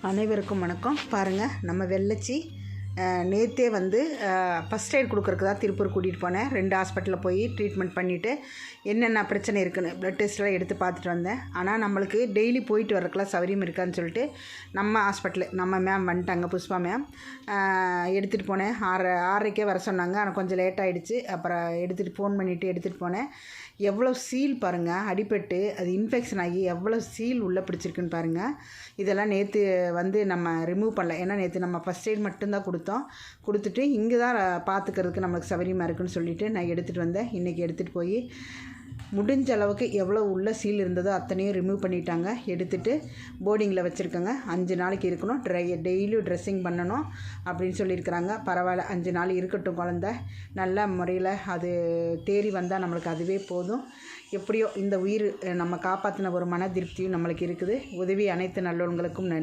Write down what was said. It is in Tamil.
அனைவருக்கும் வணக்கம். பாருங்கள் நம்ம வெள்ளச்சி நேற்றே வந்து ஃபஸ்ட் எய்ட் கொடுக்குறக்கு தான் திருப்பூர் கூட்டிகிட்டு போனேன். ரெண்டு ஹாஸ்பிட்டலில் போய் ட்ரீட்மெண்ட் பண்ணிவிட்டு என்னென்ன பிரச்சனை இருக்குதுன்னு ப்ளட் டெஸ்ட்லாம் எடுத்து பார்த்துட்டு வந்தேன். ஆனால் நம்மளுக்கு டெய்லி போயிட்டு வரக்கெல்லாம் சௌரியம் இருக்கான்னு சொல்லிட்டு நம்ம ஹாஸ்பிட்டலு நம்ம மேம் வந்துட்டாங்க புஷ்பா மேம் எடுத்துகிட்டு போனேன். ஆறு ஆறரைக்கே வர சொன்னாங்க. ஆனால் கொஞ்சம் லேட் ஆகிடுச்சு அப்புறம் எடுத்துகிட்டு ஃபோன் பண்ணிவிட்டு எடுத்துகிட்டு போனேன். எவ்வளோ சீல் பாருங்கள் அடிபட்டு அது இன்ஃபெக்ஷன் ஆகி எவ்வளோ சீல் உள்ளே பிடிச்சிருக்குன்னு பாருங்கள் இதெல்லாம் நேற்று வந்து நம்ம ரிமூவ் பண்ணல. ஏன்னா நேற்று நம்ம ஃபஸ்ட் எய்ட் மட்டும்தான் கொடுத்தோம். கொடுத்துட்டு இங்கே தான் பார்த்துக்கிறதுக்கு நம்மளுக்கு சௌகரியமாக இருக்குன்னு சொல்லிவிட்டு நான் எடுத்துகிட்டு வந்தேன். இன்றைக்கி எடுத்துகிட்டு போய் முடிஞ்ச அளவுக்கு எவ்வளோ உள்ள சீல் இருந்ததோ அத்தனையும் ரிமூவ் பண்ணிட்டாங்க. எடுத்துகிட்டு போர்டிங்கில் வச்சுருக்கோங்க. அஞ்சு நாளைக்கு இருக்கணும். ட்ரை டெய்லியும் ட்ரெஸ்ஸிங் பண்ணணும் அப்படின்னு சொல்லியிருக்கிறாங்க. பரவாயில்ல அஞ்சு நாள் இருக்கட்டும் குழந்த. நல்ல முறையில் அது தேறி வந்தால் நம்மளுக்கு அதுவே போதும். எப்படியோ இந்த உயிர் நம்ம காப்பாற்றின ஒரு மன திருப்தியும் நம்மளுக்கு இருக்குது. உதவி அனைத்து நல்லவங்களுக்கும் நன்றி.